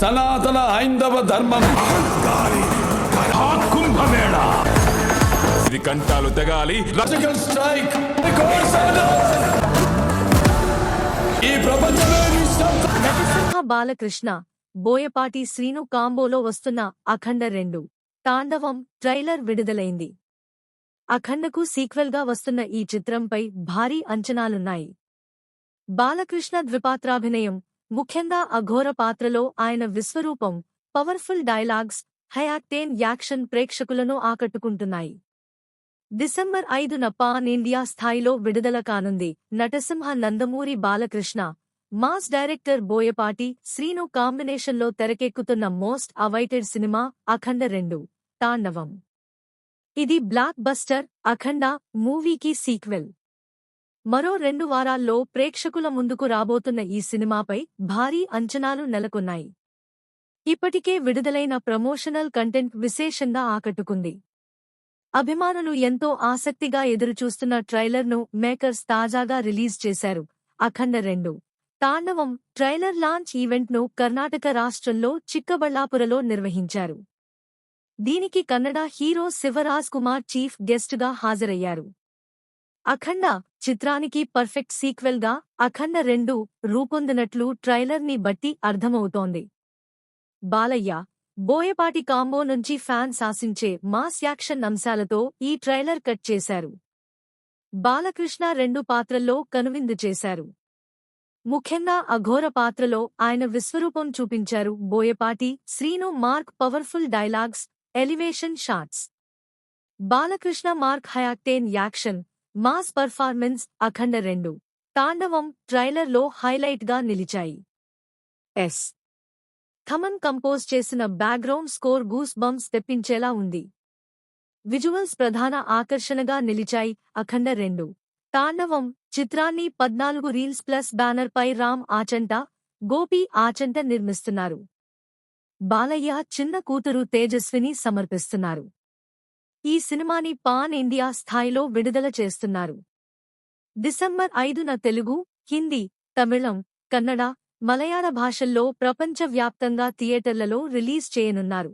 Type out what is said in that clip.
సనాతన హైందవ ధర్మం. కుంభమేళ ఇది కంటాలు తెగాలి. లాజికల్ స్ట్రైక్ ఈ ప్రపంచమే బాలకృష్ణ బోయపాటి శ్రీను కాంబోలో వస్తున్న అఖండ రెండు. తాండవం ట్రైలర్ విడుదలైంది. అఖండకు సీక్వెల్గా వస్తున్న ఈ చిత్రంపై భారీ అంచనాలున్నాయి. బాలకృష్ణ ద్విపాత్రాభినయం ముఖ్యంగా అఘోర పాత్రలో ఆయన విశ్వరూపం powerful dialogues high octane action ప్రేక్షకులను ఆకట్టుకుంటున్నాయి. డిసెంబర్ ఐదున పాన్ ఇండియా స్థాయిలో విడుదల కానుంది. నటసింహ నందమూరి బాలకృష్ణ మాస్ డైరెక్టర్ బోయపాటి శ్రీను కాంబినేషన్లో తెరకెక్కుతున్న మోస్ట్ అవైటెడ్ సినిమా అఖండ రెండు తాండవం. ఇది బ్లాక్ బస్టర్ అఖండ మూవీకి సీక్వెల్. మరో రెండు వారాల్లో ప్రేక్షకుల ముందుకు రాబోతున్న ఈ సినిమాపై భారీ అంచనాలు నెలకొన్నాయి. ఇప్పటికే విడుదలైన ప్రమోషనల్ కంటెంట్ విశేషంగా ఆకట్టుకుంది. అభిమానులు ఎంతో ఆసక్తిగా ఎదురుచూస్తున్న ట్రైలర్ను మేకర్స్ తాజాగా రిలీజ్ చేశారు. అఖండ రెండు. తాండవం ట్రైలర్ లాంచ్ ఈవెంట్ను కర్ణాటక రాష్ట్రంలో చిక్కబళ్ళాపురలో నిర్వహించారు. దీనికి కన్నడ హీరో శివరాజ్ కుమార్ చీఫ్ గెస్ట్గా హాజరయ్యారు. అఖండ చిత్రానికి పర్ఫెక్ట్ సీక్వెల్గా అఖండ రెండు రూపొందినట్లు ట్రైలర్ని బట్టి అర్థమవుతోంది. బాలయ్య బోయపాటి కాంబో నుంచి ఫ్యాన్స్ ఆశించే మాస్ యాక్షన్ అంశాలతో ఈ ట్రైలర్ కట్ చేశారు. బాలకృష్ణ రెండు పాత్రల్లో కనువిందు చేశారు. ముఖ్యంగా అఘోర పాత్రలో ఆయన విశ్వరూపం చూపించారు Boyapati Srinu mark powerful dialogues elevation shots Balakrishna mark high octane action mass performance Akhanda రెండు. తాండవం ట్రైలర్లో హైలైట్గా నిలిచాయి. ఎస్. థమన్ కంపోజ్ చేసిన బ్యాక్గ్రౌండ్ స్కోర్ గూస్ బంప్స్ తెప్పించేలా ఉంది. విజువల్స్ ప్రధాన ఆకర్షణగా నిలిచాయి అఖండ రెండు. తాండవం చిత్రాన్ని పద్నాలుగు రీల్స్ ప్లస్ బ్యానర్ పై రామ్ ఆచంట గోపి ఆచంట నిర్మిస్తున్నారు. బాలయ్య చిన్న కూతురు తేజస్విని సమర్పిస్తున్నారు. ఈ సినిమాని పాన్ ఇండియా స్థాయిలో విడుదల చేస్తున్నారు. డిసెంబర్ ఐదున తెలుగు హిందీ తమిళం కన్నడ మలయాళ భాషల్లో ప్రపంచవ్యాప్తంగా థియేటర్లలో రిలీజ్ చేయనున్నారు.